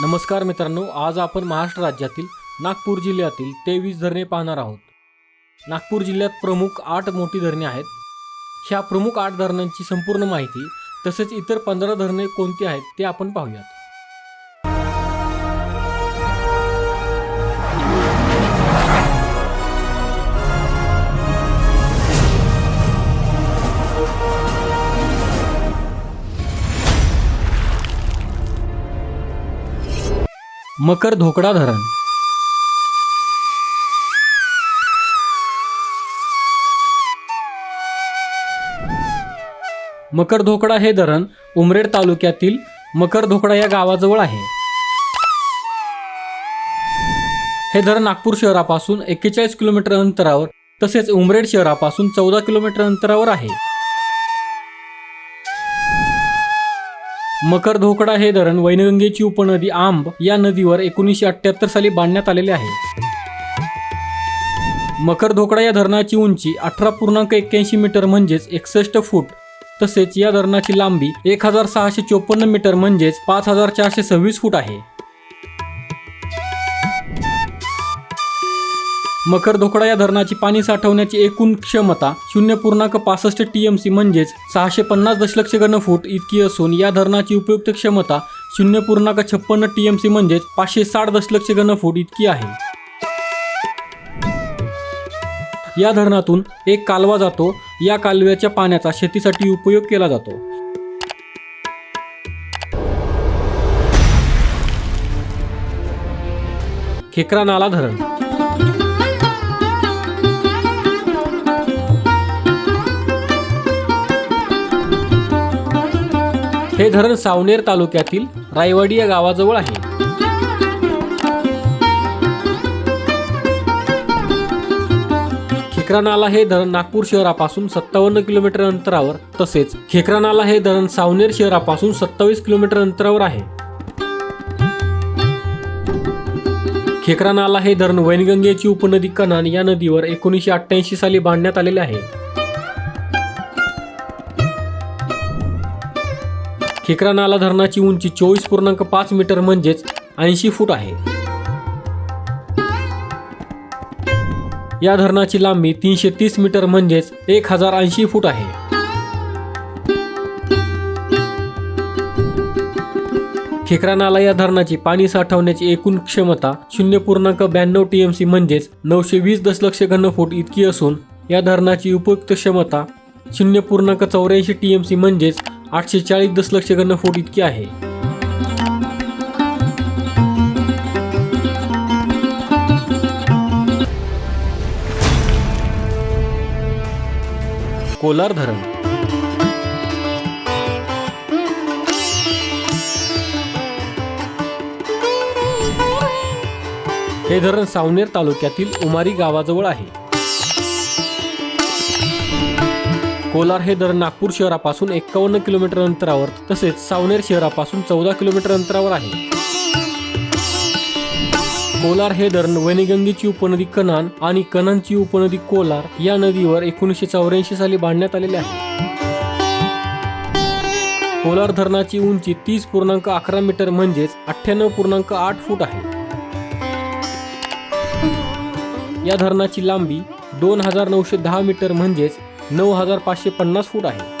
नमस्कार मित्रांनो आज आपण महाराष्ट्र राज्यातील नागपूर जिल्ह्यातील तेवीस धरणे पाहणार आहोत. नागपूर जिल्ह्यात प्रमुख आठ मोठी धरणे आहेत. ह्या प्रमुख आठ धरणांची संपूर्ण माहिती तसेच इतर पंधरा धरणे कोणती आहेत ते आपण पाहूयात. मकर धोकडा धरण. मकर धोकडा हे धरण उमरेड तालुक्यातील मकर धोकडा या गावाजवळ आहे. हे धरण नागपूर शहरापासून एक्केचाळीस किलोमीटर अंतरावर तसेच उमरेड शहरापासून चौदा किलोमीटर अंतरावर आहे. मकरधोकडा हे धरण वैनगंगेची उपनदी आंब या नदीवर एकोणीसशे अठ्ठ्याहत्तर साली बांधण्यात आलेले आहे. मकरधोकडा या धरणाची उंची अठरा पूर्णांक एक्क्याऐंशी मीटर म्हणजेच एकसष्ट फूट. तसेच या धरणाची लांबी एक हजार सहाशे चोपन्न मीटर म्हणजेच पाच हजार चारशे सव्वीस फूट आहे. मकर धोकडा या धरणाची पाणी साठवण्याची एकूण क्षमता शून्य पूर्णांक पासष्ट टी एम सी म्हणजेच सहाशे पन्नास दशलक्ष घनफूट इतकी असून या धरणाची उपयुक्त क्षमता शून्य पूर्णांक छप्पन्न टी एम सी म्हणजेच पाचशे साठ दशलक्ष घनफूट इतकी आहे. या धरणातून एक कालवा जातो. या कालव्याच्या पाण्याचा शेतीसाठी उपयोग केला जातो. खेकरा नाला धरण. हे धरण सावनेर तालुक्यातील रायवाडी या गावाजवळ आहे. खेकरानाला हे धरण नागपूर शहरापासून सत्तावन्न किलोमीटर अंतरावर तसेच खेकरानाला हे धरण सावनेर शहरापासून सत्तावीस किलोमीटर अंतरावर आहे. खेकरानाला हे धरण वैनगंगेची उपनदी कनान या नदीवर एकोणीसशे अठ्ठ्याऐंशी साली बांधण्यात आलेले आहे. खेकरानाला धरणाची उंची चोवीस पूर्णांक पाच मीटर म्हणजेच ऐंशी फूट आहे. या धरणाची लांबी तीनशे तीस मीटर म्हणजेच एक हजार ऐंशी फूट आहे. खेकरानाला या धरणाची पाणी साठवण्याची एकूण क्षमता शून्य पूर्णांक ब्याण्णव टी एम सी म्हणजेच नऊशे वीस दशलक्ष घनफूट इतकी असून या धरणाची उपयुक्त क्षमता शून्य पूर्णांक चौऱ्याऐंशी टी एम सी म्हणजेच आठशे चाळीस दशलक्ष घनफूट इतकी आहे. कोलार धरण. हे धरण सावनेर तालुक्यातील उमारी गावाजवळ आहे. कोलार हे धरण नागपूर शहरापासून एक्कावन्न किलोमीटर अंतरावर तसेच सावनेर शहरापासून चौदा किलोमीटर अंतरावर आहे. कोलार हे धरण वैनगंगेची उपनदी कनान आणि कनानची उपनदी कोलार या नदीवर एकोणीसशे चौऱ्याऐंशी साली बांधण्यात आलेले आहे. कोलार धरणाची उंची तीस पूर्णांक अकरा मीटर म्हणजेच अठ्ठ्याण्णव पूर्णांक आठ फूट आहे. या धरणाची लांबी दोन हजार नऊशे दहा मीटर म्हणजेच नऊ हजार पाचशे पन्नास फूट आहे.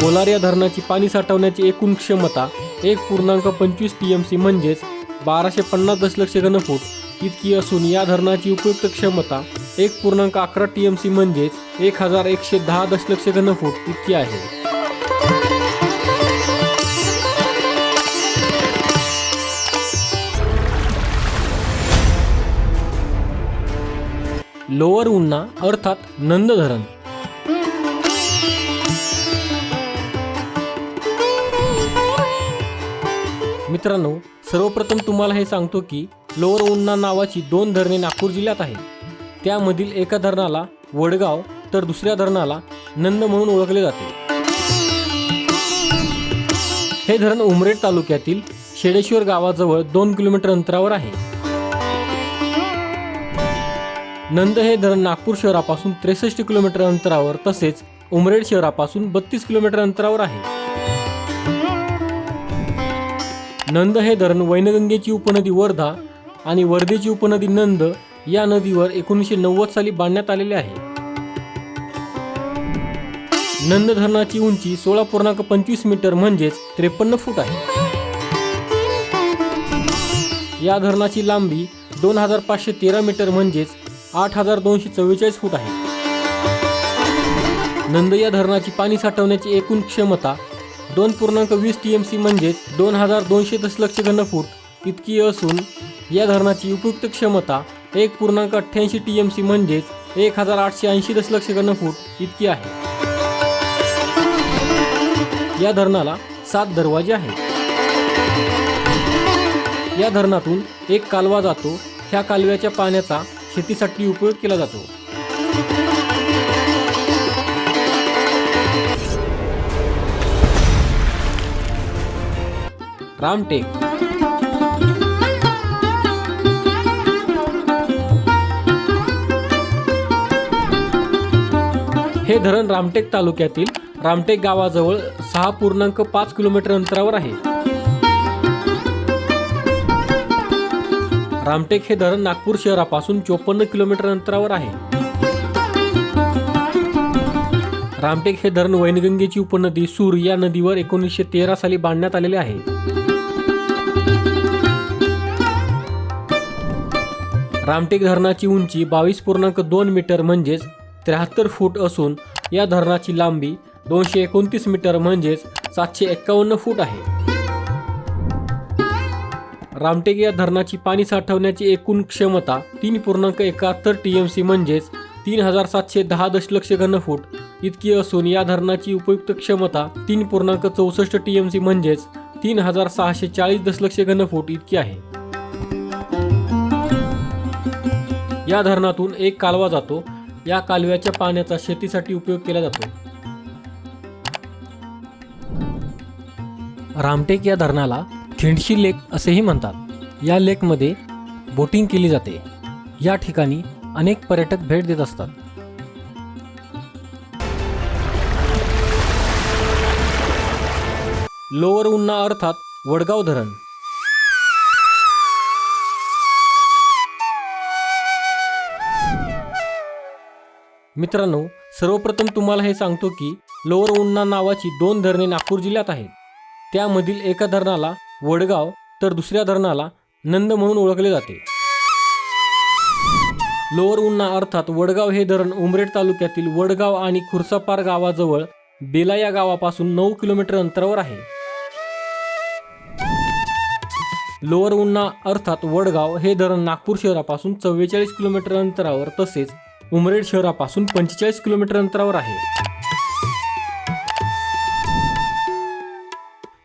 कोलार या धरणाची पाणी साठवण्याची एकूण क्षमता एक पूर्णांक पंचवीस टी एम सी म्हणजेच बाराशे पन्नास दशलक्ष घनफूट इतकी असून या धरणाची उपयुक्त क्षमता एक पूर्णांक अकरा टी एम सी म्हणजेच एक हजार एकशे दहा दशलक्ष घनफूट इतकी आहे. लोअर उन्ना अर्थात नंद धरण मित्रांनो सर्वप्रथम तुम्हाला हे सांगतो की लोअर उन्ना नावाची दोन धरणे नागपूर जिल्ह्यात आहेत. त्यामधील एका धरणाला वडगाव तर दुसऱ्या धरणाला नंद म्हणून ओळखले जाते. हे धरण उमरेड तालुक्यातील शेडेश्वर गावाजवळ दोन किलोमीटर अंतरावर आहे. नंद हे धरण नागपूर शहरापासून त्रेसष्ट किलोमीटर अंतरावर तसेच उमरेड शहरापासून बत्तीस किलोमीटर अंतरावर आहे. नंद हे धरण वैनगंगेची उपनदी वर्धा आणि वर्धेची उपनदी नंद या नदीवर एकोणीसशे नव्वद साली बांधण्यात आलेले आहे. नंद धरणाची उंची सोळा पूर्णांक पंचवीस मीटर म्हणजेच त्रेपन्न फूट आहे. या धरणाची लांबी दोन हजार पाचशे तेरा मीटर म्हणजेच आठ हजार दोनशे चव्वेचाळीस फूट आहे. नंद या धरणाची पाणी साठवण्याची एकूण क्षमता दोन पूर्णांक वीस टी एम सी म्हणजेच दोन हजार दोनशे दशलक्ष घनफूट इतकी असून या धरणाची उपयुक्त क्षमता एक पूर्णांक अठ्ठ्याऐंशी टी एम सी म्हणजेच एक हजार आठशे ऐंशी दशलक्ष घनफूट इतकी आहे. या धरणाला सात दरवाजे आहेत. या धरणातून एक कालवा जातो. ह्या कालव्याच्या पाण्याचा शेतीसाठी उपयोग केला जातो. रामटेक हे धरण रामटेक तालुक्यातील रामटेक गावाजवळ सहा पूर्णांक पाच किलोमीटर अंतरावर आहे. रामटेक हे धरण नागपूर शहरापासून चोपन्न किलोमीटर अंतरावर आहे. रामटेक हे धरण वैनगंगेची उपनदी सूर या नदीवर एकोणीसशे तेरा साली बांधण्यात आलेले आहे. रामटेक धरणाची उंची बावीस पूर्णांक दोन मीटर म्हणजेच त्र्याहत्तर फूट असून या धरणाची लांबी दोनशे एकोणतीस मीटर म्हणजेच सातशे एक्कावन्न फूट आहे. रामटेक या धरणाची पाणी साठवण्याची एकूण क्षमता तीन पूर्णांक एकाहत्तर टी एम सी म्हणजेच तीन हजार सातशे दहा दशलक्ष घनफूट इतकी असून या धरणाची उपयुक्त क्षमता तीन पूर्णांक चौसष्ट टी एम सी म्हणजेच तीन हजार सहाशे चाळीस दशलक्ष घनफूट इतकी आहे. या धरणातून एक कालवा जातो. या कालव्याच्या पाण्याचा शेतीसाठी उपयोग केला जातो. रामटेक या धरणाला झेंडशी लेक असेही म्हणतात. या लेकमध्ये बोटिंग केली जाते. या ठिकाणी अनेक पर्यटक भेट देत असतात. लोअर उन्ना अर्थात वडगाव धरण. मित्रांनो सर्वप्रथम तुम्हाला हे सांगतो की लोअर उन्ना नावाची दोन धरणे नागपूर जिल्ह्यात आहेत. त्यामधील एका धरणाला वडगाव तर दुसऱ्या धरणाला नंद म्हणून ओळखले जाते. लोअर उन्ना अर्थात वडगाव हे धरण उमरेड तालुक्यातील वडगाव आणि खुर्सापार गावाजवळ बेला या गावापासून नऊ किलोमीटर अंतरावर आहे. लोअर उन्ना अर्थात वडगाव हे धरण नागपूर शहरापासून चव्वेचाळीस किलोमीटर अंतरावर तसेच उमरेड शहरापासून पंचेचाळीस किलोमीटर अंतरावर आहे.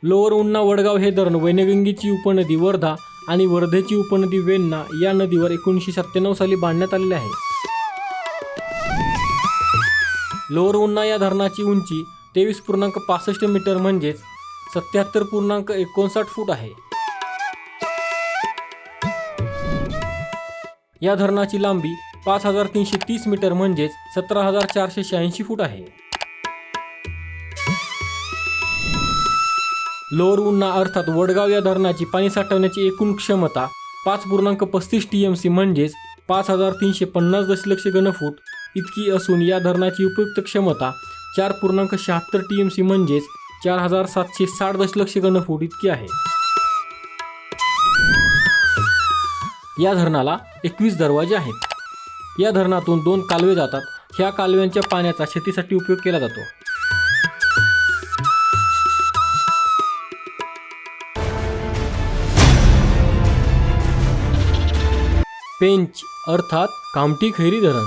लोअर उन्ना वडगाव हे धरण वैनगंगेची उपनदी वर्धा आणि वर्धेची उपनदी वेन्ना या नदीवर एकोणीसशे सत्त्याण्णव साली बांधण्यात आलेले आहे. लोअर उन्ना या धरणाची उंची तेवीस पूर्णांक पासष्ट मीटर म्हणजेच सत्याहत्तर पूर्णांक एकोणसाठ फूट आहे. या धरणाची लांबी पाच हजार तीनशे तीस मीटर म्हणजेच सतरा हजार चारशे शहाऐंशी फूट आहे. लोअर उन्ना अर्थात वडगाव या धरणाची पाणी साठवण्याची एकूण क्षमता पाच पूर्णांक पस्तीस टी एम सी म्हणजेच पाच हजार तीनशे पन्नास दशलक्ष घनफूट इतकी असून या धरणाची उपयुक्त क्षमता चार पूर्णांक शहात्तर टी एम सी म्हणजेच चार हजार सातशे साठ दशलक्ष घनफूट इतकी आहे. या धरणाला एकवीस दरवाजे आहेत. या धरणातून दोन कालवे जातात. ह्या कालव्यांच्या पाण्याचा शेतीसाठी उपयोग केला जातो. पेंच अर्थात कामठी खैरी धरण.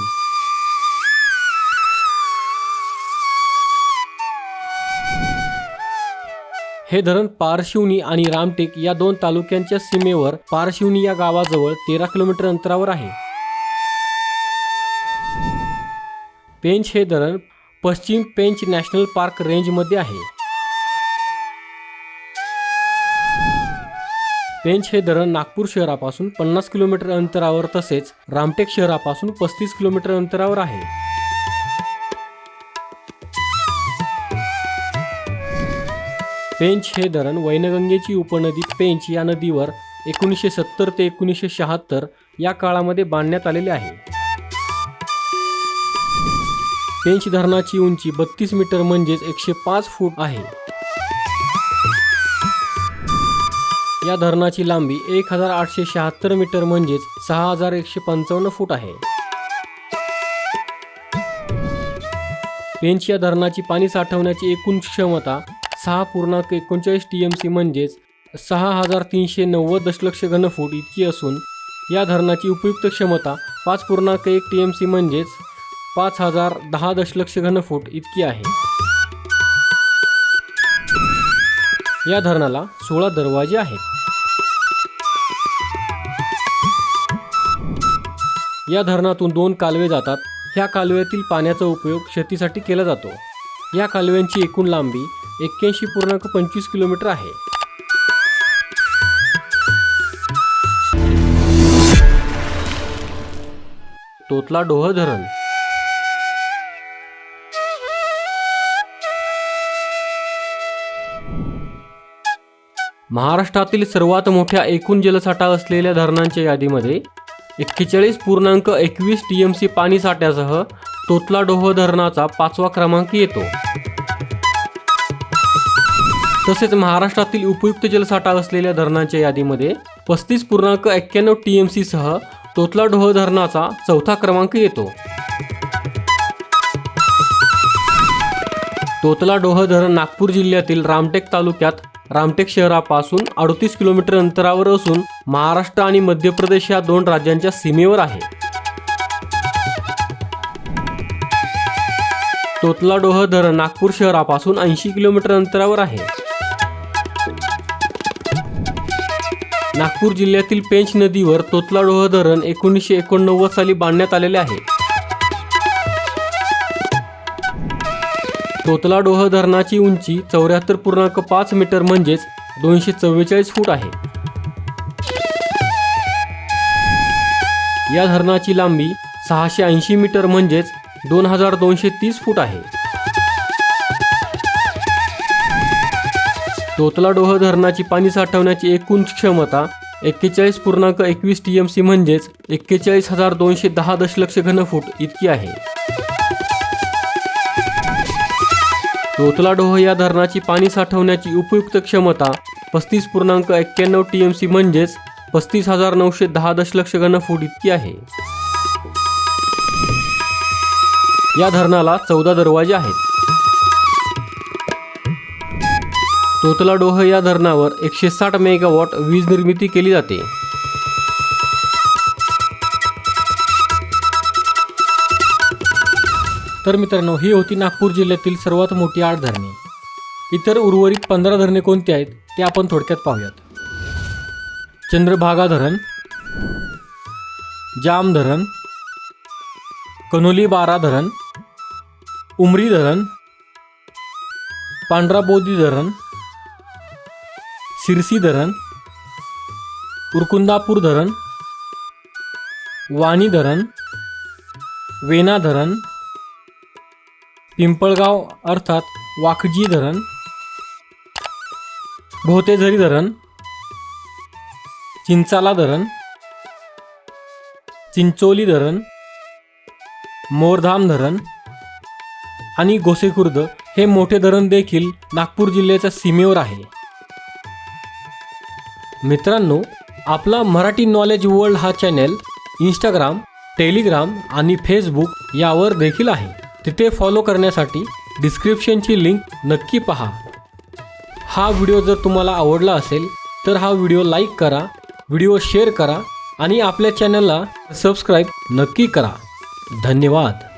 हे धरण पारशिवनी आणि रामटेक या दोन तालुक्यांच्या सीमेवर पारशिवनी या गावाजवळ तेरा किलोमीटर अंतरावर आहे. पेंच हे धरण पश्चिम पेंच नॅशनल पार्क रेंजमध्ये आहे. पेंच हे धरण नागपूर शहरापासून पन्नास किलोमीटर अंतरावर तसेच रामटेक शहरापासून पस्तीस किलोमीटर अंतरावर आहे. पेंच हे धरण वैनगंगेची उपनदी पेंच या नदीवर एकोणीसशे सत्तर ते एकोणीसशे शहात्तर या काळामध्ये बांधण्यात आलेले आहे. पेंच धरणाची उंची बत्तीस मीटर म्हणजेच एकशे पाच फूट आहे. या धरणाची लांबी एक हजार आठशे शहात्तर मीटर म्हणजेच सहा हजार एकशे पंचावन्न फूट आहे. पेंच या धरणाची पाणी साठवण्याची एकूण क्षमता सहा पूर्णांक एकोणचाळीस टी एम सी म्हणजेच सहा हजार तीनशे नव्वद दशलक्ष घनफूट इतकी असून या धरणाची उपयुक्त क्षमता पाच पूर्णांक एक टी एम सी म्हणजेच पाच हजार दहा दशलक्ष घनफूट इतकी आहे. या धरणाला सोळा दरवाजे आहेत. या धरणातून दोन कालवे जातात. ह्या कालव्यातील पाण्याचा उपयोग शेतीसाठी केला जातो. या कालव्यांची एकूण लांबी एक्क्याऐंशी पूर्णांक पंचवीस किलोमीटर आहे. तोतला डोह धरण. महाराष्ट्रातील सर्वात मोठ्या एकूण जलसाठा असलेल्या धरणांच्या यादीमध्ये एक्केचाळीस पूर्णांक एकवीस टी एम सी पाणी साठ्यासह तोतला डोह धरणाचा पाचवा क्रमांक येतो. तसेच महाराष्ट्रातील उपयुक्त जलसाठा असलेल्या धरणांच्या यादीमध्ये पस्तीस पूर्णांक एक्क्याण्णव टी एम सीसह तोतला डोह धरणाचा चौथा क्रमांक येतो. तोतला डोह धरण नागपूर जिल्ह्यातील रामटेक तालुक्यात रामटेक शहरापासून अडतीस किलोमीटर अंतरावर असून महाराष्ट्र आणि मध्य प्रदेश या दोन राज्यांच्या सीमेवर आहे. तोतलाडोह धरण नागपूर शहरापासून ऐंशी किलोमीटर अंतरावर आहे. नागपूर जिल्ह्यातील पेंच नदीवर तोतलाडोह धरण एकोणीसशे एकोणनव्वद साली बांधण्यात आलेले आहे. तोतलाडोह धरणाची उंची चौऱ्याहत्तर पूर्णांक पाच मीटर म्हणजेच दोनशे चव्वेचाळीस फूट आहे. या धरणाची लांबी सहाशे ऐंशी मीटर म्हणजेच दोन हजार दोनशे तीस फूट आहे. तोतलाडोह धरणाची पाणी साठवण्याची एकूण क्षमता एक्केचाळीस पूर्णांक एकवीस टी एम सी म्हणजेच एक्केचाळीस हजार दोनशे दहा दशलक्ष घनफूट इतकी आहे. रोतलाडोह या धरणाची पाणी साठवण्याची उपयुक्त क्षमता पस्तीस पूर्णांक एक्क्याण्णव टी एम सी म्हणजेच पस्तीस हजार नऊशे दहा दशलक्ष घनफूट इतकी आहे. या धरणाला चौदा दरवाजे आहेत. तोतलाडोह या धरणावर एकशे साठ मेगावॉट वीज निर्मिती केली जाते. तर मित्रांनो ही होती नागपूर जिल्ह्यातील सर्वात मोठी आठ धरणे. इतर उर्वरित पंधरा धरणे कोणती आहेत ते आपण थोडक्यात पाहूयात. चंद्रभागा धरण जाम धरण कनोली बारा धरण उमरी धरण पांढराबोधी धरण सिरसी धरण उरकुंदापूर धरण वाणी धरण वेना धरण पिंपळगाव अर्थात वाखजी धरण भोतेझरी धरण चिंचाला धरण चिंचोली धरण मोरधाम धरण आणि गोसेखुर्द हे मोठे धरण देखील नागपूर जिल्ह्याच्या सीमेवर आहे. मित्रांनो आपला मराठी नॉलेज वर्ल्ड हा चॅनेल इंस्टाग्राम टेलिग्राम आणि फेसबुक यावर देखील आहे. तिथे फॉलो करण्यासाठी डिस्क्रिप्शनची लिंक नक्की पहा. हा व्हिडिओ जर तुम्हाला आवडला असेल तर हा व्हिडिओ लाईक करा व्हिडिओ शेअर करा आणि आपल्या चॅनलला सबस्क्राईब नक्की करा. धन्यवाद.